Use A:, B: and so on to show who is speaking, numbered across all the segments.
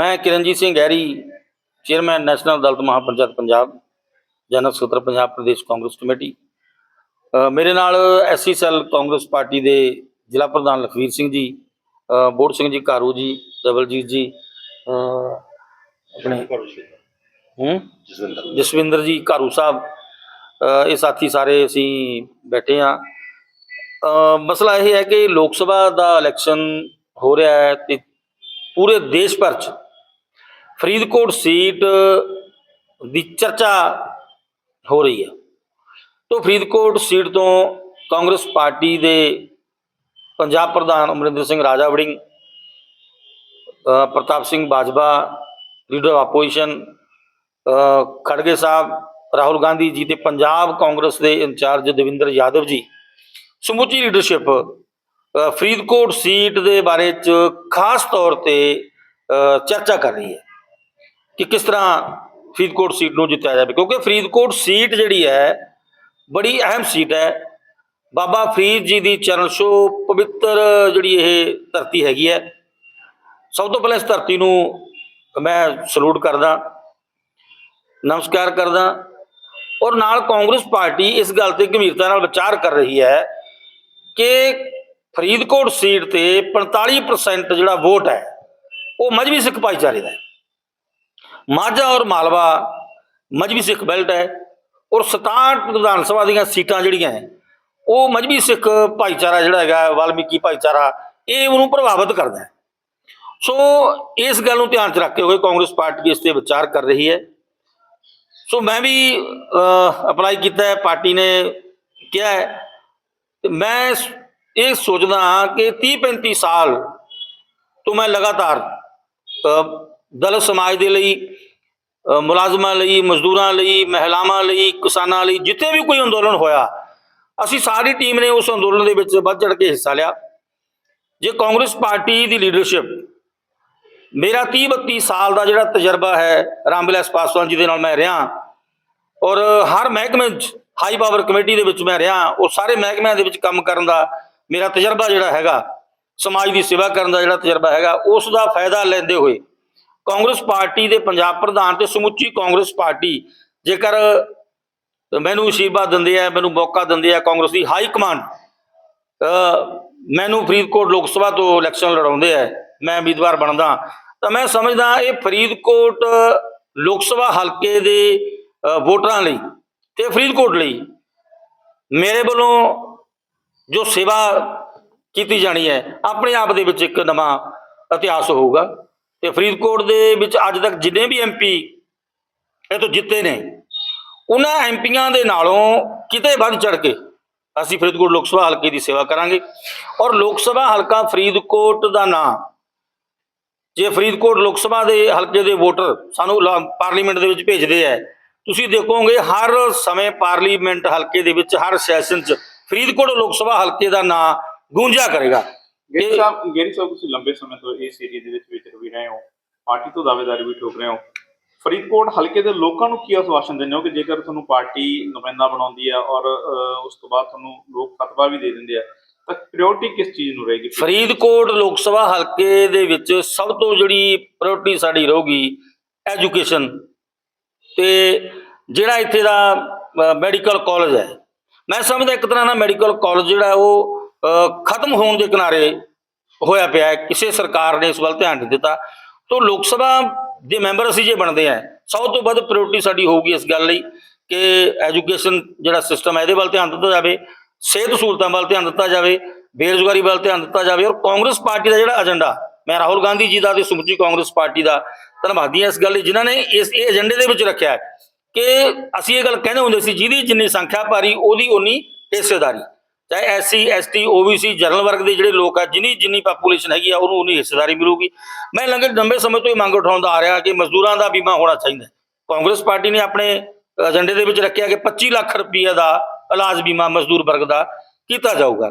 A: ਮੈਂ ਕਿਰਨਜੀਤ ਸਿੰਘ ਗਹਿਰੀ chairman national ਅਦਾਲਤ ਮਹਾਪੰਚਾਇਤ ਪੰਜਾਬ ਜਨਰਲ ਸਕੱਤਰ ਪੰਜਾਬ ਪ੍ਰਦੇਸ਼ ਕਾਂਗਰਸ ਕਮੇਟੀ। ਮੇਰੇ ਨਾਲ ਐਸਸੀ ਸੈੱਲ ਕਾਂਗਰਸ ਪਾਰਟੀ ਦੇ ਜ਼ਿਲ੍ਹਾ ਪ੍ਰਧਾਨ ਲਖਵੀਰ ਸਿੰਘ ਜੀ ਬੋੜ ਸਿੰਘ ਜੀ ਕਾਰੂ ਜੀ ਦਬਲਜੀਤ ਜੀ ਆਪਣੇ ਹੂੰ? ਜਸਵਿੰਦਰ ਜੀ। ਕਾਰੂ ਸਾਹਿਬ ਇਹ ਸਾਥੀ ਸਾਰੇ ਅਸੀਂ ਬੈਠੇ ਆ ਮਸਲਾ ਇਹ ਹੈ ਕਿ ਲੋਕ ਸਭਾ ਦਾ ਇਲੈਕਸ਼ਨ ਹੋ ਰਿਹਾ ਹੈ ਤੇ ਪੂਰੇ ਦੇਸ਼ ਭਰ ਚ ਫਰੀਦਕੋਟ ਸੀਟ ਦੀ ਚਰਚਾ ਹੋ ਰਹੀ ਹੈ। ਤੋਂ ਫਰੀਦਕੋਟ ਸੀਟ ਤੋਂ ਕਾਂਗਰਸ ਪਾਰਟੀ ਦੇ ਪੰਜਾਬ ਪ੍ਰਧਾਨ ਅਮਰਿੰਦਰ ਸਿੰਘ ਰਾਜਾ ਵੜਿੰਗ ਪ੍ਰਤਾਪ ਸਿੰਘ ਬਾਜਵਾ, ਲੀਡਰ ਆਪੋਜੀਸ਼ਨ ਖੜਗੇ ਸਾਹਿਬ, ਰਾਹੁਲ ਗਾਂਧੀ ਜੀ ਤੇ ਪੰਜਾਬ ਕਾਂਗਰਸ ਦੇ ਇੰਚਾਰਜ ਦਵਿੰਦਰ ਯਾਦਵ ਜੀ। ਸਮੁੱਚੀ ਲੀਡਰਸ਼ਿਪ ਫਰੀਦਕੋਟ ਸੀਟ ਦੇ ਬਾਰੇ ਚ ਖਾਸ ਤੌਰ ਤੇ ਚਰਚਾ ਕਰ ਰਹੀ ਹੈ। ਕਿ ਕਿਸ ਤਰ੍ਹਾਂ ਫਰੀਦਕੋਟ ਸੀਟ ਨੂੰ ਜਿੱਤਿਆ ਜਾਵੇ, ਕਿਉਂਕਿ ਫਰੀਦਕੋਟ ਸੀਟ ਜਿਹੜੀ ਹੈ, ਬੜੀ ਅਹਿਮ ਸੀਟ ਹੈ। ਬਾਬਾ ਫਰੀਦ ਜੀ ਦੀ ਚਰਨ ਛੋਹ ਪਵਿੱਤਰ ਜਿਹੜੀ ਇਹ ਧਰਤੀ ਹੈਗੀ ਹੈ। ਸਭ ਤੋਂ ਪਹਿਲਾਂ ਇਸ ਧਰਤੀ ਨੂੰ ਮੈਂ ਸਲੂਟ ਕਰਦਾ, ਨਮਸਕਾਰ ਕਰਦਾ ਔਰ ਨਾਲ ਕਾਂਗਰਸ ਪਾਰਟੀ ਇਸ ਗੱਲ ਤੇ ਗੰਭੀਰਤਾ ਨਾਲ ਵਿਚਾਰ ਕਰ ਰਹੀ ਹੈ ਕਿ ਫਰੀਦਕੋਟ ਸੀਟ ਤੇ 45% ਜਿਹੜਾ ਵੋਟ ਹੈ, ਉਹ ਮਜਬੀ ਸਿੱਖ ਭਾਈਚਾਰੇ ਦਾ ਹੈ। ਮਾਝਾ ਔਰ ਮਾਲਵਾ ਮਜਬੀ ਸਿੱਖ ਬੈਲਟ ਹੈ ਔਰ 67 ਵਿਧਾਨ ਸਭਾ ਦੀਆਂ ਸੀਟਾਂ ਜਿਹੜੀਆਂ ਹੈ ਉਹ ਮਜਬੀ ਸਿੱਖ ਭਾਈਚਾਰਾ ਜਿਹੜਾ ਹੈਗਾ ਵਾਲਮੀਕੀ ਭਾਈਚਾਰਾ ਇਹ ਉਹਨੂੰ ਪ੍ਰਭਾਵਿਤ ਕਰਦਾ ਹੈ। ਸੋ ਇਸ ਗੱਲ ਨੂੰ ਧਿਆਨ 'ਚ ਰੱਖਦੇ ਹੋਏ ਕਾਂਗਰਸ ਪਾਰਟੀ ਇਸ ਤੇ ਵਿਚਾਰ ਕਰ ਰਹੀ ਹੈ। ਸੋ ਮੈਂ ਵੀ ਅਪਲਾਈ ਕੀਤਾ ਹੈ ਪਾਰਟੀ ਨੇ ਕਿਹਾ ਹੈ। ਤੇ ਮੈਂ ਇਹ ਸੋਚਦਾ ਹਾਂ ਕਿ 30 35 ਸਾਲ ਤੋਂ ਮੈਂ ਲਗਾਤਾਰ ਅ, ਦਲਿਤ ਸਮਾਜ ਦੇ ਲਈ ਮੁਲਾਜ਼ਮਾਂ ਲਈ, ਮਜ਼ਦੂਰਾਂ ਲਈ, ਮਹਿਲਾਵਾਂ ਲਈ, ਕਿਸਾਨਾਂ ਲਈ, ਜਿੱਥੇ ਵੀ ਕੋਈ ਅੰਦੋਲਨ ਹੋਇਆ, ਅਸੀਂ ਸਾਰੀ ਟੀਮ ਨੇ ਉਸ ਅੰਦੋਲਨ ਦੇ ਵਿੱਚ ਵੱਧ ਚੜ ਕੇ ਹਿੱਸਾ ਲਿਆ। ਜੇ ਕਾਂਗਰਸ ਪਾਰਟੀ ਦੀ ਲੀਡਰਸ਼ਿਪ ਮੇਰਾ 30 32 ਸਾਲ ਦਾ ਜਿਹੜਾ ਤਜਰਬਾ ਹੈ ਰਾਮਵਿਲਾਸ ਪਾਸਵਾਨ ਜੀ ਦੇ ਨਾਲ ਮੈਂ ਰਿਹਾ ਔਰ ਹਰ ਮਹਿਕਮੇ 'ਚ ਹਾਈ ਪਾਵਰ ਕਮੇਟੀ ਦੇ ਵਿੱਚ ਮੈਂ ਰਿਹਾ, ਉਹ ਸਾਰੇ ਮਹਿਕਮਿਆਂ ਦੇ ਵਿੱਚ ਕੰਮ ਕਰਨ ਦਾ ਮੇਰਾ ਤਜਰਬਾ ਜਿਹੜਾ ਹੈਗਾ, ਸਮਾਜ ਦੀ ਸੇਵਾ ਕਰਨ ਦਾ ਜਿਹੜਾ ਤਜਰਬਾ ਹੈਗਾ, ਉਸ ਦਾ ਫਾਇਦਾ ਲੈਂਦੇ ਹੋਏ ਕਾਂਗਰਸ ਪਾਰਟੀ ਦੇ ਪੰਜਾਬ ਪ੍ਰਧਾਨ ਤੇ ਸਮੁੱਚੀ ਕਾਂਗਰਸ ਪਾਰਟੀ, ਜੇਕਰ ਮੈਨੂੰ ਅਸ਼ੀਰਵਾਦ ਦਿੰਦੇ ਆ, ਮੈਨੂੰ ਮੌਕਾ ਦਿੰਦੇ ਆ ਕਾਂਗਰਸ ਦੀ ਹਾਈ ਕਮਾਂਡ ਮੈਨੂੰ ਫਰੀਦਕੋਟ ਲੋਕ ਸਭਾ ਤੋਂ ਇਲੈਕਸ਼ਨ ਲੜਾਉਂਦੇ ਆ, ਮੈਂ ਉਮੀਦਵਾਰ ਬਣਦਾ, ਤਾਂ ਮੈਂ ਸਮਝਦਾ ਇਹ ਫਰੀਦਕੋਟ ਲੋਕ ਸਭਾ ਹਲਕੇ ਦੇ ਵੋਟਰਾਂ ਲਈ ਤੇ ਫਰੀਦਕੋਟ ਲਈ ਮੇਰੇ ਵੱਲੋਂ ਜੋ ਸੇਵਾ ਕੀਤੀ ਜਾਣੀ ਹੈ, ਆਪਣੇ ਆਪ ਦੇ ਵਿੱਚ ਇੱਕ ਨਵਾਂ ਇਤਿਹਾਸ ਹੋਊਗਾ। ਤੇ ਫਰੀਦਕੋਟ ਦੇ ਵਿੱਚ ਅੱਜ ਤੱਕ ਜਿੰਨੇ ਵੀ ਐਮਪੀ ਇਹ ਤੋਂ ਜਿੱਤੇ ਨੇ, ਉਹਨਾਂ ਐਮਪੀਆਂ ਦੇ ਨਾਲੋਂ ਕਿਤੇ ਵੱਧ ਚੜ ਕੇ ਅਸੀਂ ਫਰੀਦਕੋਟ ਲੋਕ ਸਭਾ ਹਲਕੇ ਦੀ ਸੇਵਾ ਕਰਾਂਗੇ। ਔਰ ਲੋਕ ਸਭਾ ਹਲਕਾ ਫਰੀਦਕੋਟ ਦਾ ਨਾਂ, ਜੇ ਫਰੀਦਕੋਟ ਲੋਕ ਸਭਾ ਦੇ ਹਲਕੇ ਦੇ ਵੋਟਰ ਸਾਨੂੰ ਲਾ- ਪਾਰਲੀਮੈਂਟ ਦੇ ਵਿੱਚ ਭੇਜਦੇ ਆ ਤੁਸੀਂ ਦੇਖੋਗੇ ਹਰ ਸਮੇਂ ਪਾਰਲੀਮੈਂਟ ਹਲਕੇ ਦੇ ਵਿੱਚ, ਹਰ ਸੈਸ਼ਨ 'ਚ ਫਰੀਦਕੋਟ ਲੋਕ ਸਭਾ ਹਲਕੇ ਦਾ ਨਾਂ ਗੂੰਜਾ ਕਰੇਗਾ।
B: ਗੇਰੀ ਸਾਹਿਬ ਗੇਰੀ ਸਾਹਿਬ ਤੁਸੀਂ ਲੰਬੇ ਸਮੇਂ ਤੋਂ ਇਸ ਏਰੀਆ ਦੇ ਵਿੱਚ ਵਿਚਰ ਵੀ ਰਹੇ ਹੋ ਪਾਰਟੀ ਤੋਂ ਦਾਅਵੇਦਾਰੀ ਵੀ ਠੋਕ ਰਹੇ ਹੋ। ਫਰੀਦਕੋਟ ਹਲਕੇ ਦੇ ਲੋਕਾਂ ਨੂੰ ਕੀ ਆਸ਼ਵਾਸਨ ਦਿੰਦੇ ਹੋ ਕਿ ਜੇਕਰ ਤੁਹਾਨੂੰ ਪਾਰਟੀ ਨੁਮਾਇੰਦਾ ਬਣਾਉਂਦੀ ਹੈ ਔਰ ਉਸ ਤੋਂ ਬਾਅਦ ਤੁਹਾਨੂੰ ਲੋਕ ਫਤਵਾ ਵੀ ਦੇ ਦਿੰਦੇ ਆ ਤਾਂ ਪ੍ਰਾਇੋਰਟੀ ਕਿਸ ਚੀਜ਼ ਨੂੰ ਰਹੇਗੀ?
A: ਫਰੀਦਕੋਟ ਲੋਕ ਸਭਾ ਹਲਕੇ ਦੇ ਵਿੱਚ ਸਭ ਤੋਂ ਜਿਹੜੀ ਪ੍ਰਾਇੋਰਟੀ ਸਾਡੀ ਰਹੂਗੀ ਐਜੂਕੇਸ਼ਨ ਤੇ ਜਿਹੜਾ ਇੱਥੇ ਦਾ ਮੈਡੀਕਲ ਕਾਲਜ ਹੈ। ਮੈਂ ਸਮਝਦਾ ਇੱਕ ਤਰ੍ਹਾਂ ਦਾ ਮੈਡੀਕਲ ਕਾਲਜ ਜਿਹੜਾ ਉਹ ਖਤਮ ਹੋਣ ਦੇ ਕਿਨਾਰੇ ਹੋਇਆ ਪਿਆ ਹੈ। ਕਿਸੇ ਸਰਕਾਰ ਨੇ ਇਸ ਵੱਲ ਧਿਆਨ ਨਹੀਂ ਦਿੱਤਾ। ਤੋਂ ਲੋਕ ਸਭਾ ਦੇ ਮੈਂਬਰ ਅਸੀਂ ਜੇ ਬਣਦੇ ਆ ਸਭ ਤੋਂ ਵੱਧ ਪ੍ਰਾਇੋਰਟੀ ਸਾਡੀ ਹੋਊਗੀ ਇਸ ਗੱਲ ਲਈ ਕਿ ਐਜੂਕੇਸ਼ਨ ਜਿਹੜਾ ਸਿਸਟਮ ਹੈ, ਇਹਦੇ ਵੱਲ ਧਿਆਨ ਦਿੱਤਾ ਜਾਵੇ, ਸਿਹਤ ਸਹੂਲਤਾਂ ਵੱਲ ਧਿਆਨ ਦਿੱਤਾ ਜਾਵੇ, ਬੇਰੁਜ਼ਗਾਰੀ ਵੱਲ ਧਿਆਨ ਦਿੱਤਾ ਜਾਵੇ ਔਰ ਕਾਂਗਰਸ ਪਾਰਟੀ ਦਾ ਜਿਹੜਾ ਏਜੰਡਾ ਮੈਂ ਰਾਹੁਲ ਗਾਂਧੀ ਜੀ ਦਾ ਤੇ ਸਮੁੱਚੀ ਕਾਂਗਰਸ ਪਾਰਟੀ ਦਾ ਧੰਨਵਾਦੀ ਹਾਂ ਇਸ ਗੱਲ ਲਈ, ਜਿਨ੍ਹਾਂ ਨੇ ਇਸ, ਇਹ ਏਜੰਡੇ ਦੇ ਵਿੱਚ ਰੱਖਿਆ ਕਿ ਅਸੀਂ ਇਹ ਗੱਲ ਕਹਿੰਦੇ ਹੁੰਦੇ ਸੀ, ਜਿਹਦੀ ਜਿੰਨੀ ਸੰਖਿਆ ਭਾਰੀ, ਉਹਦੀ ਉਨੀ ਹਿੱਸੇਦਾਰੀ। ਚਾਹੇ ਐਸਸੀ, ਐਸਟੀ, ਓਬੀਸੀ, ਜਨਰਲ ਵਰਗ ਦੇ ਜਿਹੜੇ ਲੋਕ ਆ, ਜਿੰਨੀ ਜਿੰਨੀ ਪਾਪੂਲੇਸ਼ਨ ਹੈਗੀ ਆ, ਉਹਨੂੰ ਉਨੀ ਹਿੱਸੇਦਾਰੀ ਮਿਲੂਗੀ। ਮੈਂ ਲੰਗੇ ਲੰਬੇ ਸਮੇਂ ਤੋਂ ਹੀ ਮੰਗ ਉਠਾਉਂਦਾ ਆ ਰਿਹਾ ਕਿ ਮਜ਼ਦੂਰਾਂ ਦਾ ਬੀਮਾ ਹੋਣਾ ਚਾਹੀਦਾ ਕਾਂਗਰਸ ਪਾਰਟੀ ਨੇ ਆਪਣੇ ਏਜੰਡੇ ਦੇ ਵਿੱਚ ਰੱਖਿਆ ਕਿ 25 ਲੱਖ ਰੁਪਈਆ ਦਾ ਇਲਾਜ ਬੀਮਾ ਮਜ਼ਦੂਰ ਵਰਗ ਦਾ ਕੀਤਾ ਜਾਊਗਾ।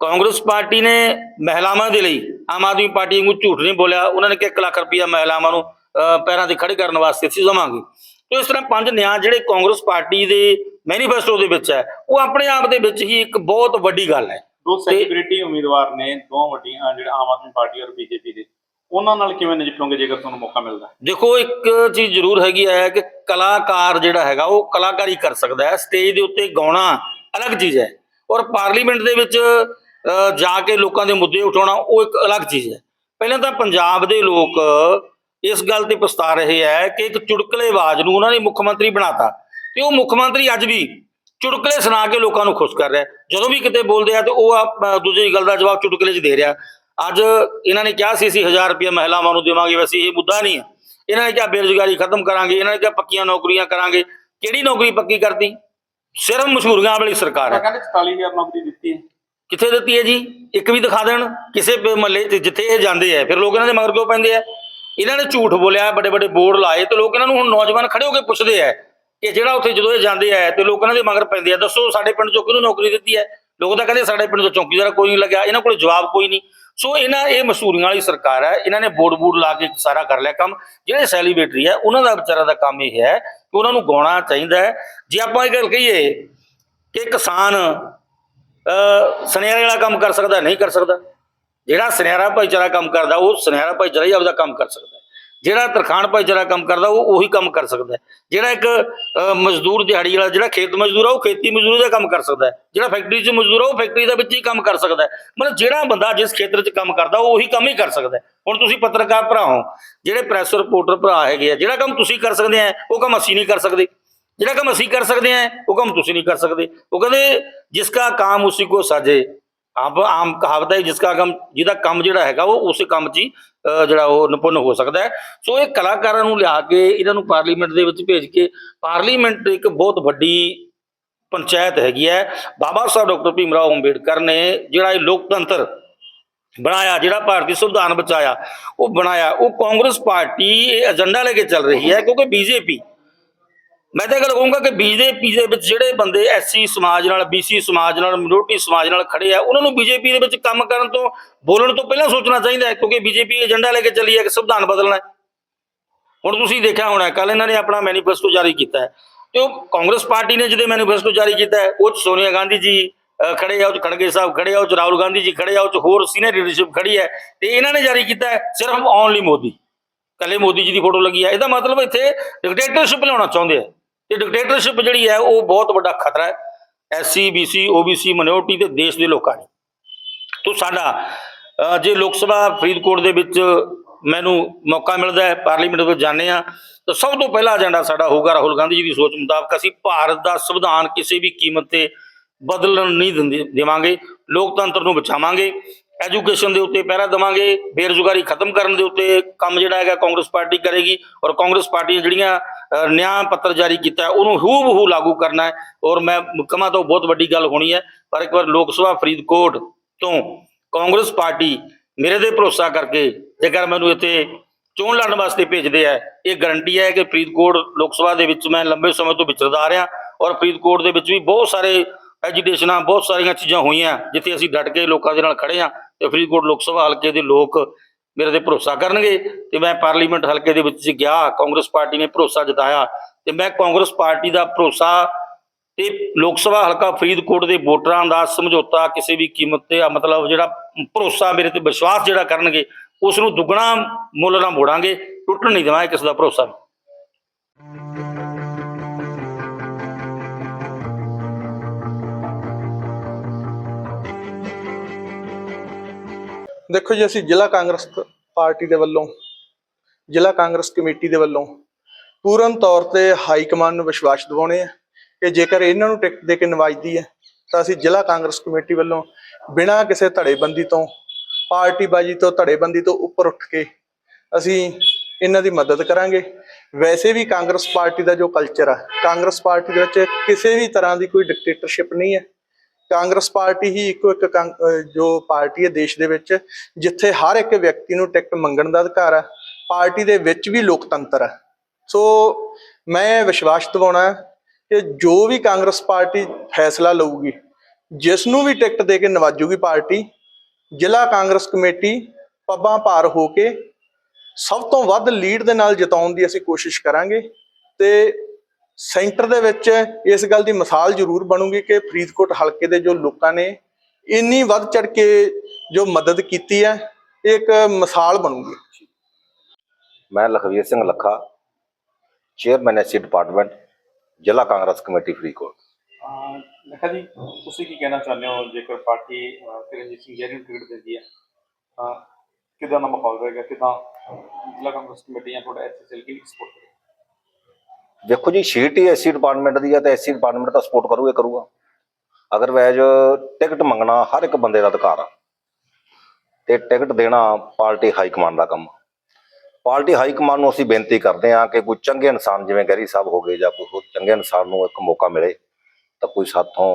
A: ਕਾਂਗਰਸ ਪਾਰਟੀ ਨੇ ਮਹਿਲਾਵਾਂ ਦੇ ਲਈ ਆਮ ਆਦਮੀ ਪਾਰਟੀ ਨੂੰ ਝੂਠ ਨਹੀਂ ਬੋਲਿਆ। ਉਹਨਾਂ ਨੇ ਕਿ 1 ਲੱਖ ਰੁਪਈਆ ਮਹਿਲਾਵਾਂ ਨੂੰ ਪੈਰਾਂ ਤੇ ਖੜੇ ਕਰਨ ਵਾਸਤੇ ਅਸੀਂ ਦੇਵਾਂਗੇ। ਤੋ ਇਸ ਤਰ੍ਹਾਂ ਪੰਜ ਨਿਆਂ ਜਿਹੜੇ ਕਾਂਗਰਸ ਪਾਰਟੀ ਦੇ ਮੈਨੀਫੈਸਟੋ ਦੇ ਵਿੱਚ ਹੈ। ਉਹ ਆਪਣੇ ਆਪ ਦੇ ਵਿੱਚ ਹੀ ਇੱਕ ਬਹੁਤ ਵੱਡੀ ਗੱਲ ਹੈ।
B: ਦੋ ਸੈਲੀਬ੍ਰਿਟੀ ਉਮੀਦਵਾਰ ਨੇ ਦੋ ਵੱਡੀਆਂ ਜਿਹੜਾ ਆਮ ਆਦਮੀ ਪਾਰਟੀ ਔਰ ਬੀਜੇਪੀ ਦੇ। ਉਹਨਾਂ ਨਾਲ ਕਿਵੇਂ ਨਜਿੱਠੋਗੇ ਜੇਕਰ ਤੁਹਾਨੂੰ ਮੌਕਾ ਮਿਲਦਾ?
A: ਦੇਖੋ ਇੱਕ ਚੀਜ਼ ਜ਼ਰੂਰ ਹੈਗੀ ਹੈ ਕਿ ਕਲਾਕਾਰ ਜਿਹੜਾ ਹੈਗਾ ਉਹ ਕਲਾਕਾਰੀ ਕਰ ਸਕਦਾ ਹੈ। ਸਟੇਜ ਦੇ ਉੱਤੇ ਗਾਉਣਾ ਅਲੱਗ ਚੀਜ਼ ਹੈ। ਔਰ ਪਾਰਲੀਮੈਂਟ ਦੇ ਵਿੱਚ ਜਾ ਕੇ ਲੋਕਾਂ ਦੇ ਮੁੱਦੇ ਉਠਾਉਣਾ ਉਹ ਇੱਕ ਅਲੱਗ ਚੀਜ਼ ਹੈ। ਪਹਿਲਾਂ ਤਾਂ ਪੰਜਾਬ ਦੇ ਲੋਕ ਇਸ ਗੱਲ ਤੇ ਪਛਤਾ ਰਹੇ ਹੈ ਕਿ ਇੱਕ ਚੁਟਕਲੇਬਾਜ਼ ਨੂੰ ਉਹਨਾਂ ਨੇ ਮੁੱਖ ਮੰਤਰੀ ਬਣਾਤਾ। ਤੇ ਉਹ ਮੁੱਖ ਮੰਤਰੀ ਅੱਜ ਵੀ ਚੁਟਕਲੇ ਸੁਣਾ ਕੇ ਲੋਕਾਂ ਨੂੰ ਖੁਸ਼ ਕਰ ਰਿਹਾ। ਜਦੋਂ ਵੀ ਕਿਤੇ ਬੋਲਦੇ ਆ ਤੇ ਉਹ ਦੂਜੀ ਗੱਲ ਦਾ ਜਵਾਬ ਚੁਟਕਲੇ 'ਚ ਦੇ ਰਿਹਾ। ਅੱਜ ਇਹਨਾਂ ਨੇ ਕਿਹਾ ਸੀ ਅਸੀਂ 1000 ਰੁਪਏ ਮਹਿਲਾਵਾਂ ਨੂੰ ਦੇਵਾਂਗੇ ਵੈਸੇ ਇਹ ਮੁੱਦਾ ਨਹੀਂ ਹੈ। ਇਹਨਾਂ ਨੇ ਕਿਹਾ ਬੇਰੁਜ਼ਗਾਰੀ ਖਤਮ ਕਰਾਂਗੇ ਇਹਨਾਂ ਨੇ ਕਿਹਾ ਪੱਕੀਆਂ ਨੌਕਰੀਆਂ ਕਰਾਂਗੇ। ਕਿਹੜੀ ਨੌਕਰੀ ਪੱਕੀ ਕਰਤੀ? ਸਿਰਫ ਮਸ਼ਹੂਰੀਆਂ ਵਾਲੀ ਸਰਕਾਰ ਹੈ।
B: ਕਹਿੰਦੇ 44000 ਨੌਕਰੀ ਦਿੱਤੀ ਹੈ।
A: ਕਿੱਥੇ ਦਿੱਤੀ ਹੈ ਜੀ? ਇੱਕ ਵੀ ਦਿਖਾ ਦੇਣ ਕਿਸੇ ਮਹੱਲੇ ਤੇ ਜਿੱਥੇ ਇਹ ਜਾਂਦੇ ਆ। ਫਿਰ ਲੋਕ ਇਹਨਾਂ ਦੇ ਮਗਰ ਕਿਉਂ ਪੈਂਦੇ ਆ? ਇਹਨਾਂ ਨੇ ਝੂਠ ਬੋਲਿਆ ਵੱਡੇ ਵੱਡੇ ਬੋਰਡ ਲਾਏ ਤੇ ਲੋਕ ਇਹਨਾਂ ਨੂੰ ਹੁਣ ਨੌਜਵਾਨ ਖੜੇ ਹੋ ਕੇ ਪੁੱਛਦੇ ਆ। ਕਿ ਜਿਹੜਾ ਉੱਥੇ ਜਦੋਂ ਇਹ ਜਾਂਦੇ ਆ ਤੇ ਲੋਕ ਇਹਨਾਂ ਦੇ ਮਗਰ ਪੈਂਦੇ ਆ। ਦੱਸੋ ਸਾਡੇ ਪਿੰਡ ਚੋਂ ਕਿਹਨੂੰ ਨੌਕਰੀ ਦਿੱਤੀ ਹੈ? ਲੋਕ ਤਾਂ ਕਹਿੰਦੇ ਸਾਡੇ ਪਿੰਡ ਤੋਂ ਚੌਕੀਦਾਰ ਕੋਈ ਨਹੀਂ ਲੱਗਿਆ, ਇਹਨਾਂ ਕੋਲ ਜਵਾਬ ਕੋਈ ਨਹੀਂ। ਸੋ ਇਹਨਾਂ, ਇਹ ਮਸ਼ਹੂਰੀਆਂ ਵਾਲੀ ਸਰਕਾਰ ਹੈ, ਇਹਨਾਂ ਨੇ ਬੋਰਡ ਬੋਰਡ ਲਾ ਕੇ ਸਾਰਾ ਕਰ ਲਿਆ ਕੰਮ। ਜਿਹੜੇ ਸੈਲੀਬ੍ਰਿਟੀ ਹੈ, ਉਹਨਾਂ ਦਾ ਵਿਚਾਰਾ ਦਾ ਕੰਮ ਇਹ ਹੈ ਕਿ ਉਹਨਾਂ ਨੂੰ ਗਾਉਣਾ ਚਾਹੀਦਾ ਹੈ। ਜੇ ਆਪਾਂ ਇਹ ਗੱਲ ਕਹੀਏ ਕਿ ਕਿਸਾਨ ਅ ਸੁਨਿਆਰੇ ਵਾਲਾ ਕੰਮ ਕਰ ਸਕਦਾ, ਨਹੀਂ ਕਰ ਸਕਦਾ। ਜਿਹੜਾ ਸੁਨਿਆਰਾ ਭਾਈਚਾਰਾ ਕੰਮ ਕਰਦਾ, ਉਹ ਸੁਨਿਆਰਾ ਭਾਈਚਾਰਾ ਹੀ ਆਪਦਾ ਕੰਮ ਕਰ ਸਕਦਾ ਜਿਹੜਾ ਤਰਖਾਣ ਭਾਈਚਾਰਾ ਕੰਮ ਕਰਦਾ, ਉਹ ਉਹੀ ਕੰਮ ਕਰ ਸਕਦਾ ਜਿਹੜਾ ਇੱਕ ਮਜ਼ਦੂਰ ਦਿਹਾੜੀ ਵਾਲਾ, ਜਿਹੜਾ ਖੇਤ ਮਜ਼ਦੂਰ ਆ, ਉਹ ਖੇਤੀ ਮਜ਼ਦੂਰੀ ਦਾ ਕੰਮ ਕਰ ਸਕਦਾ ਜਿਹੜਾ ਫੈਕਟਰੀ 'ਚ ਮਜ਼ਦੂਰ ਆ, ਉਹ ਫੈਕਟਰੀ ਦੇ ਵਿੱਚ ਹੀ ਕੰਮ ਕਰ ਸਕਦਾ ਮਤਲਬ ਜਿਹੜਾ ਬੰਦਾ ਜਿਸ ਖੇਤਰ 'ਚ ਕੰਮ ਕਰਦਾ, ਉਹ ਉਹੀ ਕੰਮ ਹੀ ਕਰ ਸਕਦਾ ਹੁਣ ਤੁਸੀਂ ਪੱਤਰਕਾਰ ਭਰਾ ਹੋ, ਜਿਹੜੇ ਪ੍ਰੈਸ ਰਿਪੋਰਟਰ ਭਰਾ ਹੈਗੇ ਆ, ਜਿਹੜਾ ਕੰਮ ਤੁਸੀਂ ਕਰ ਸਕਦੇ ਆ, ਉਹ ਕੰਮ ਅਸੀਂ ਨਹੀਂ ਕਰ ਸਕਦੇ। ਜਿਹੜਾ ਕੰਮ ਅਸੀਂ ਕਰ ਸਕਦੇ ਆ, ਉਹ ਕੰਮ ਤੁਸੀਂ ਨਹੀਂ ਕਰ ਸਕਦੇ। ਉਹ ਕਹਿੰਦੇ, ਜਿਸ ਦਾ ਕੰਮ ਉਸੇ ਕੋ ਸਾਜੇ। ਆਪ, ਆਮ ਕਹਾਵਤ ਹੈ, ਜਿਸ ਦਾ ਕੰਮ, ਜਿਹਦਾ ਕੰਮ ਜਿਹੜਾ ਹੈਗਾ, ਉਹ ਉਸੇ ਕੰਮ 'ਚ ਹੀ ਜਿਹੜਾ ਉਹ ਨਿਪੁੰਨ ਹੋ ਸਕਦਾ ਹੈ। ਸੋ ਇਹ ਕਲਾਕਾਰਾਂ ਨੂੰ ਲਿਆ ਕੇ ਇਹਨਾਂ ਨੂੰ ਪਾਰਲੀਮੈਂਟ ਦੇ ਵਿੱਚ ਭੇਜ ਕੇ ਪਾਰਲੀਮੈਂਟ ਇੱਕ ਬਹੁਤ ਵੱਡੀ ਪੰਚਾਇਤ ਹੈਗੀ ਹੈ। ਬਾਬਾ ਸਾਹਿਬ ਡਾਕਟਰ ਭੀਮ ਰਾਓ ਅੰਬੇਡਕਰ ਨੇ ਜਿਹੜਾ ਇਹ ਲੋਕਤੰਤਰ ਬਣਾਇਆ, ਜਿਹੜਾ ਭਾਰਤੀ ਸੰਵਿਧਾਨ ਬਚਾਇਆ, ਉਹ ਬਣਾਇਆ। ਉਹ ਕਾਂਗਰਸ ਪਾਰਟੀ ਇਹ ਏਜੰਡਾ ਲੈ ਕੇ ਚੱਲ ਰਹੀ ਹੈ ਕਿਉਂਕਿ ਬੀਜੇਪੀ ਮੈਂ ਤਾਂ ਇਹ ਗੱਲ ਕਹੂੰਗਾ ਕਿ ਬੀਜੇਪੀ ਦੇ ਵਿੱਚ ਜਿਹੜੇ ਬੰਦੇ ਐਸਸੀ ਸਮਾਜ ਨਾਲ ਬੀਸੀ ਸਮਾਜ ਨਾਲ ਮਿਨੋਰਟੀ ਸਮਾਜ ਨਾਲ ਖੜੇ ਆ ਉਹਨਾਂ ਨੂੰ ਬੀਜੇਪੀ ਦੇ ਵਿੱਚ ਕੰਮ ਕਰਨ ਤੋਂ ਬੋਲਣ ਤੋਂ ਪਹਿਲਾਂ ਸੋਚਣਾ ਚਾਹੀਦਾ ਹੈ ਕਿਉਂਕਿ ਬੀਜੇਪੀ ਏਜੰਡਾ ਲੈ ਕੇ ਚੱਲੀ ਹੈ ਕਿ ਸੰਵਿਧਾਨ ਬਦਲਣਾ ਹੈ। ਹੁਣ ਤੁਸੀਂ ਦੇਖਿਆ ਹੋਣਾ ਕੱਲ ਇਹਨਾਂ ਨੇ ਆਪਣਾ ਮੈਨੀਫੈਸਟੋ ਜਾਰੀ ਕੀਤਾ ਹੈ। ਤੇ ਉਹ ਕਾਂਗਰਸ ਪਾਰਟੀ ਨੇ ਜਿਹਦੇ ਮੈਨੀਫੈਸਟੋ ਜਾਰੀ ਕੀਤਾ ਹੈ ਉਹ 'ਚ ਸੋਨੀਆ ਗਾਂਧੀ ਜੀ ਅਹ, ਖੜੇ ਆ ਉਹ 'ਚ ਖੜਗੇ ਸਾਹਿਬ ਖੜੇ ਆ ਉਹ 'ਚ ਰਾਹੁਲ ਗਾਂਧੀ ਜੀ ਖੜੇ ਆ ਉਹ 'ਚ ਹੋਰ ਸੀਨੀਅਰ ਲੀਡਰਸ਼ਿਪ ਖੜੀ ਹੈ। ਤੇ ਇਹਨਾਂ ਨੇ ਜਾਰੀ ਕੀਤਾ ਹੈ ਸਿਰਫ ਓਨਲੀ ਮੋਦੀ। ਕੱਲੇ ਮੋਦੀ ਜੀ ਦੀ ਫੋਟੋ ਲੱਗੀ ਹੈ। ਇਹਦਾ ਮਤਲਬ ਇੱਥੇ ਡਿਕਟੇਟਰਸ਼ਿਪ ਲਿਆਉਣਾ ਚਾਹੁੰਦੇ ਆ। ਤੇ ਡਿਕਟੇਟਰਸ਼ਿਪ ਜਿਹੜੀ ਹੈ, ਉਹ ਬਹੁਤ ਵੱਡਾ ਖਤਰਾ ਹੈ। ਐਸਸੀ ਬੀਸੀ ਓਬੀਸੀ ਮਿਨੋਰਟੀ ਤੇ ਦੇਸ਼ ਦੇ ਲੋਕਾਂ ਲਈ ਤੋ ਸਾਡਾ ਜੇ ਲੋਕ ਸਭਾ ਫਰੀਦਕੋਟ ਦੇ ਵਿੱਚ ਮੈਨੂੰ ਮੌਕਾ ਮਿਲਦਾ ਹੈ ਪਾਰਲੀਮੈਂਟ ਵਿੱਚ ਜਾਂਦੇ ਆ ਤਾਂ ਸਭ ਤੋਂ ਪਹਿਲਾ ਏਜੰਡਾ ਸਾਡਾ ਹੋਊਗਾ ਰਾਹੁਲ ਗਾਂਧੀ ਜੀ ਦੀ ਸੋਚ ਮੁਤਾਬਕ ਅਸੀਂ ਭਾਰਤ ਦਾ ਸੰਵਿਧਾਨ ਕਿਸੇ ਵੀ ਕੀਮਤ ਤੇ ਬਦਲਣ ਨਹੀਂ ਦਿੰਦੇ, ਦੇਵਾਂਗੇ। ਲੋਕਤੰਤਰ ਨੂੰ ਬਚਾਵਾਂਗੇ ਐਜੂਕੇਸ਼ਨ ਦੇ ਉੱਤੇ ਪਹਿਰਾ ਦੇਵਾਂਗੇ, ਬੇਰੁਜ਼ਗਾਰੀ ਖਤਮ ਕਰਨ ਦੇ ਉੱਤੇ ਕੰਮ ਜਿਹੜਾ ਹੈਗਾ ਕਾਂਗਰਸ ਪਾਰਟੀ ਕਰੇਗੀ ਔਰ ਕਾਂਗਰਸ ਪਾਰਟੀ ਜਿਹੜੀਆਂ ਨਿਆਂ ਪੱਤਰ ਜਾਰੀ ਕੀਤਾ ਹੈ, ਉਹਨੂੰ ਹੂ ਬਹੂ ਲਾਗੂ ਕਰਨਾ ਹੈ। ਔਰ ਮੈਂ ਕਹਾਂ ਤੋਂ ਬਹੁਤ ਵੱਡੀ ਗੱਲ ਹੋਣੀ ਹੈ, ਪਰ ਇੱਕ ਵਾਰ ਲੋਕ ਸਭਾ ਫਰੀਦਕੋਟ ਤੋਂ ਕਾਂਗਰਸ ਪਾਰਟੀ ਮੇਰੇ ਤੇ ਭਰੋਸਾ ਕਰਕੇ, ਜੇਕਰ ਮੈਨੂੰ ਇੱਥੇ ਚੋਣ ਲੜਨ ਵਾਸਤੇ ਭੇਜਦੇ ਆ, ਇਹ ਗਰੰਟੀ ਹੈ ਕਿ ਫਰੀਦਕੋਟ ਲੋਕ ਸਭਾ ਦੇ ਵਿੱਚ ਮੈਂ ਲੰਬੇ ਸਮੇਂ ਤੋਂ ਵਿਚਰਦਾ ਆ ਰਿਹਾ। ਔਰ ਫਰੀਦਕੋਟ ਦੇ ਵਿੱਚ ਵੀ ਬਹੁਤ ਸਾਰੇ ਐਜੀਟੇਸ਼ਨਾਂ ਬਹੁਤ ਸਾਰੀਆਂ ਚੀਜ਼ਾਂ ਹੋਈਆਂ, ਜਿੱਥੇ ਅਸੀਂ ਡਟ ਕੇ ਲੋਕਾਂ ਦੇ ਨਾਲ ਖੜੇ ਆ ਤੇ ਫਰੀਦਕੋਟ ਲੋਕ ਸਭਾ ਹਲਕੇ ਦੇ ਲੋਕ ਮੇਰੇ ਤੇ ਭਰੋਸਾ ਕਰਨਗੇ ਤੇ ਮੈਂ ਪਾਰਲੀਮੈਂਟ ਹਲਕੇ ਦੇ ਵਿੱਚ ਗਿਆ, ਕਾਂਗਰਸ ਪਾਰਟੀ ਨੇ ਭਰੋਸਾ ਜਤਾਇਆ ਤੇ ਮੈਂ ਕਾਂਗਰਸ ਪਾਰਟੀ ਦਾ ਭਰੋਸਾ ਤੇ ਲੋਕ ਸਭਾ ਹਲਕਾ ਫਰੀਦਕੋਟ ਦੇ ਵੋਟਰਾਂ ਦਾ ਸਮਝੌਤਾ ਕਿਸੇ ਵੀ ਕੀਮਤ ਤੇ ਆ, ਮਤਲਬ ਜਿਹੜਾ ਭਰੋਸਾ ਮੇਰੇ ਤੇ ਵਿਸ਼ਵਾਸ ਜਿਹੜਾ ਕਰਨਗੇ ਉਸ ਨੂੰ ਦੁੱਗਣਾ ਮੁੱਲ ਨਾਲ ਮੋੜਾਂਗੇ, ਟੁੱਟਣ ਨਹੀਂ ਦੇਵਾਂਗੇ ਕਿਸੇ ਦਾ ਭਰੋਸਾ।
C: ਦੇਖੋ ਜੀ, ਅਸੀਂ ਜ਼ਿਲ੍ਹਾ ਕਾਂਗਰਸ ਕ- ਪਾਰਟੀ ਦੇ ਵੱਲੋਂ, ਜ਼ਿਲ੍ਹਾ ਕਾਂਗਰਸ ਕਮੇਟੀ ਦੇ ਵੱਲੋਂ ਪੂਰਨ ਤੌਰ ਤੇ ਹਾਈ ਕਮਾਂਡ ਨੂੰ ਵਿਸ਼ਵਾਸ ਦਿਵਾਉਣੇ ਆ ਕਿ ਜੇਕਰ ਇਹਨਾਂ ਨੂੰ ਟਿਕਟ ਦੇ ਕੇ ਨਵਾਜਦੀ ਹੈ, ਤਾਂ ਅਸੀਂ ਜ਼ਿਲ੍ਹਾ ਕਾਂਗਰਸ ਕਮੇਟੀ ਵੱਲੋਂ ਬਿਨਾਂ ਕਿਸੇ ਧੜੇਬੰਦੀ ਤੋਂ, ਪਾਰਟੀਬਾਜ਼ੀ ਤੋਂ, ਧੜੇਬੰਦੀ ਤੋਂ ਉੱਪਰ ਉੱਠ ਕੇ ਅਸੀਂ ਇਹਨਾਂ ਦੀ ਮਦਦ ਕਰਾਂਗੇ। ਵੈਸੇ ਵੀ ਕਾਂਗਰਸ ਪਾਰਟੀ ਦਾ ਜੋ ਕਲਚਰ ਆ, ਕਾਂਗਰਸ ਪਾਰਟੀ ਦੇ ਵਿੱਚ ਕਿਸੇ ਵੀ ਤਰ੍ਹਾਂ ਦੀ ਕੋਈ ਡਿਕਟੇਟਰਸ਼ਿਪ ਨਹੀਂ ਹੈ। ਕਾਂਗਰਸ ਪਾਰਟੀ ਹੀ ਇੱਕੋ ਇੱਕ ਕਾਂ- ਜੋ ਪਾਰਟੀ ਹੈ ਦੇਸ਼ ਦੇ ਵਿੱਚ, ਜਿੱਥੇ ਹਰ ਇੱਕ ਵਿਅਕਤੀ ਨੂੰ ਟਿਕਟ ਮੰਗਣ ਦਾ ਅਧਿਕਾਰ ਹੈ, ਪਾਰਟੀ ਦੇ ਵਿੱਚ ਵੀ ਲੋਕਤੰਤਰ ਹੈ। ਸੋ ਮੈਂ ਵਿਸ਼ਵਾਸ ਦਿਵਾਉਣਾ ਕਿ ਜੋ ਵੀ ਕਾਂਗਰਸ ਪਾਰਟੀ ਫੈਸਲਾ ਲਊਗੀ, ਜਿਸ ਨੂੰ ਵੀ ਟਿਕਟ ਦੇ ਕੇ ਨਵਾਜੂਗੀ ਪਾਰਟੀ, ਜ਼ਿਲ੍ਹਾ ਕਾਂਗਰਸ ਕਮੇਟੀ ਪੱਬਾਂ ਭਾਰ ਹੋ ਕੇ ਸਭ ਤੋਂ ਵੱਧ ਲੀਡ ਦੇ ਨਾਲ ਜਿਤਾਉਣ ਦੀ ਅਸੀਂ ਕੋਸ਼ਿਸ਼ ਕਰਾਂਗੇ ਤੇ ਸੈਂਟਰ ਦੇ ਵਿੱਚ ਇਸ ਗੱਲ ਦੀ ਮਿਸਾਲ ਜ਼ਰੂਰ ਬਣੂਗੀ ਕਿ ਫਰੀਦਕੋਟ ਹਲਕੇ ਦੇ ਜੋ ਲੋਕਾਂ ਨੇ ਇੰਨੀ ਵੱਧ ਚੜ ਕੇ ਜੋ ਮਦਦ ਕੀਤੀ ਹੈ ਇਹ ਇੱਕ ਮਿਸਾਲ ਬਣੂਗੀ।
D: ਮੈਂ Lakhvir Singh Lakha chairman SC department ਜ਼ਿਲ੍ਹਾ ਕਾਂਗਰਸ ਕਮੇਟੀ ਫਰੀਦਕੋਟ।
B: ਲਖਾ ਜੀ ਤੁਸੀਂ ਕੀ ਕਹਿਣਾ ਚਾਹੁੰਦੇ ਹੋ? ਜੇਕਰ ਪਾਰਟੀ ਕਿਰਨਜੀਤ ਸਿੰਘ ਜੈਨ ਨੂੰ ਟਿਕਟ ਦਿੰਦੀ ਹੈ ਤਾਂ ਕਿਦਾਂ ਦਾ ਮਾਹੌਲ ਰਹੇਗਾ? ਕਿਦਾਂ ਜ਼ਿਲ੍ਹਾ ਕਾਂਗਰਸ ਕਮੇਟੀ ਜਾਂ ਤੁਹਾਡਾ ਐਸਐਸਐਲ ਕੀ ਸਪੋਰਟ
D: ਦੇਖੋ ਜੀ, ਸ਼ੀਟ ਹੀ ਐਸੀ ਡਿਪਾਰਟਮੈਂਟ ਦੀ ਹੈ ਤਾਂ ਐਸੀ ਡਿਪਾਰਟਮੈਂਟ ਤਾਂ ਸਪੋਰਟ ਕਰੂਗਾ ਕਰੂਗਾ। ਅਦਰਵਾਇਜ਼ ਟਿਕਟ ਮੰਗਣਾ ਹਰ ਇੱਕ ਬੰਦੇ ਦਾ ਅਧਿਕਾਰ ਆ। ਤੇ ਟਿਕਟ ਦੇਣਾ ਪਾਰਟੀ ਹਾਈ ਕਮਾਂਡ ਦਾ ਕੰਮ ਪਾਰਟੀ ਹਾਈ ਕਮਾਂਡ ਨੂੰ ਅਸੀਂ ਬੇਨਤੀ ਕਰਦੇ ਹਾਂ ਕਿ ਕੋਈ ਚੰਗੇ ਇਨਸਾਨ, ਜਿਵੇਂ ਗੈਰੀ ਸਾਹਿਬ ਹੋ ਗਏ ਜਾਂ ਕੋਈ ਹੋਰ ਚੰਗੇ ਇਨਸਾਨ ਨੂੰ ਇੱਕ ਮੌਕਾ ਮਿਲੇ, ਤਾਂ ਕੋਈ ਸਾਥੋਂ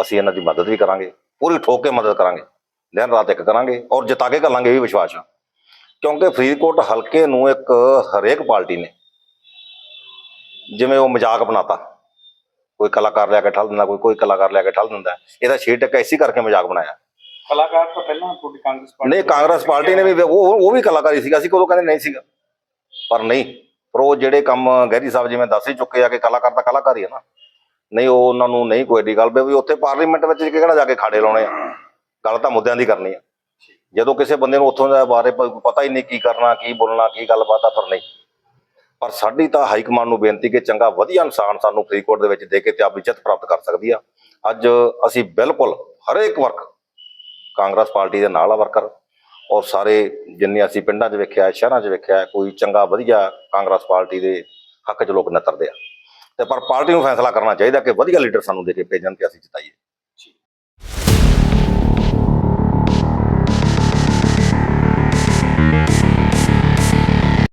D: ਅਸੀਂ ਇਹਨਾਂ ਦੀ ਮਦਦ ਵੀ ਕਰਾਂਗੇ, ਪੂਰੀ ਠੋਕ ਕੇ ਮਦਦ ਕਰਾਂਗੇ, ਦਿਨ ਰਾਤ ਇੱਕ ਕਰਾਂਗੇ ਔਰ ਜਿਤਾ ਕੇ ਕਰਾਂਗੇ ਇਹ ਵੀ ਵਿਸ਼ਵਾਸ ਆ। ਕਿਉਂਕਿ ਫਰੀਦਕੋਟ ਹਲਕੇ ਨੂੰ ਇੱਕ ਹਰੇਕ ਪਾਰਟੀ ਨੇ ਜਿਵੇਂ ਉਹ ਮਜ਼ਾਕ ਬਣਾਤਾ। ਕੋਈ ਕਲਾਕਾਰ ਲਿਆ ਕੇ ਠੱਲ ਦਿੰਦਾ ਕੋਈ ਕੋਈ ਕਲਾਕਾਰ ਲਿਆ ਕੇ ਠੱਲ ਦਿੰਦਾ। ਇਹਦਾ ਛੇ ਟੱਕਾ ਇਸੇ ਕਰਕੇ ਮਜ਼ਾਕ ਬਣਾਇਆ।
B: ਕਲਾਕਾਰ ਤਾਂ ਪਹਿਲਾਂ ਤੁਹਾਡੀ ਕਾਂਗਰਸ ਪਾਰਟੀ
D: ਨਹੀਂ ਕਾਂਗਰਸ ਪਾਰਟੀ ਨੇ ਵੀ ਉਹ ਉਹ ਵੀ ਕਲਾਕਾਰੀ ਸੀਗਾ। ਸੀ ਕਦੋਂ ਕਹਿੰਦੇ ਨਹੀਂ ਸੀਗਾ। ਪਰ ਨਹੀਂ ਪਰ ਉਹ ਜਿਹੜੇ ਕੰਮ ਗਹਿਰੀ ਸਾਹਿਬ ਜਿਵੇਂ ਦੱਸ ਹੀ ਚੁੱਕੇ ਆ ਕਿ ਕਲਾਕਾਰ ਤਾਂ ਕਲਾਕਾਰ ਹੀ ਹੈ ਨਾ। ਨਹੀਂ ਉਹ ਉਹਨਾਂ ਨੂੰ ਨਹੀਂ ਕੋਈ ਏਡੀ ਗੱਲ ਵੀ ਵੀ ਉੱਥੇ ਪਾਰਲੀਮੈਂਟ ਵਿੱਚ ਕਿਹੜਾ ਜਾ ਕੇ ਖਾੜੇ ਲਾਉਣੇ ਆ। ਗੱਲ ਤਾਂ ਮੁੱਦਿਆਂ ਦੀ ਕਰਨੀ ਆ। ਜਦੋਂ ਕਿਸੇ ਬੰਦੇ ਨੂੰ ਉੱਥੋਂ ਦਾ ਬਾਰੇ ਪਤਾ ਹੀ ਨਹੀਂ ਕੀ ਕਰਨਾ ਕੀ ਬੋਲਣਾ ਕੀ ਗੱਲਬਾਤ ਆ ਫਿਰ ਨਹੀਂ। ਪਰ ਸਾਡੀ ਤਾਂ ਹਾਈ ਕਮਾਂਡ ਨੂੰ ਬੇਨਤੀ ਕਿ ਚੰਗਾ ਵਧੀਆ ਇਨਸਾਨ ਸਾਨੂੰ ਫਰੀਦਕੋਟ ਦੇ ਵਿੱਚ ਦੇ ਕੇ ਤੇ ਆਪਣੀ ਇੱਜ਼ਤ ਪ੍ਰਾਪਤ ਕਰ ਸਕਦੀ ਆ। ਅੱਜ ਅਸੀਂ ਬਿਲਕੁਲ ਹਰੇਕ ਵਰਕ ਕਾਂਗਰਸ ਪਾਰਟੀ ਦੇ ਨਾਲ ਆ ਵਰਕਰ। ਔਰ ਸਾਰੇ ਜਿੰਨੇ ਅਸੀਂ ਪਿੰਡਾਂ 'ਚ ਵੇਖਿਆ, ਸ਼ਹਿਰਾਂ 'ਚ ਵੇਖਿਆ, ਕੋਈ ਚੰਗਾ ਵਧੀਆ ਕਾਂਗਰਸ ਪਾਰਟੀ ਦੇ ਹੱਕ 'ਚ ਲੋਕ ਨਤਰਦੇ ਆ। ਤੇ ਪਰ ਪਾਰਟੀ ਨੂੰ ਫੈਸਲਾ ਕਰਨਾ ਚਾਹੀਦਾ ਕਿ ਵਧੀਆ ਲੀਡਰ ਸਾਨੂੰ ਦੇ ਕੇ ਭੇਜਣ ਤੇ ਅਸੀਂ ਜਿਤਾਈਏ।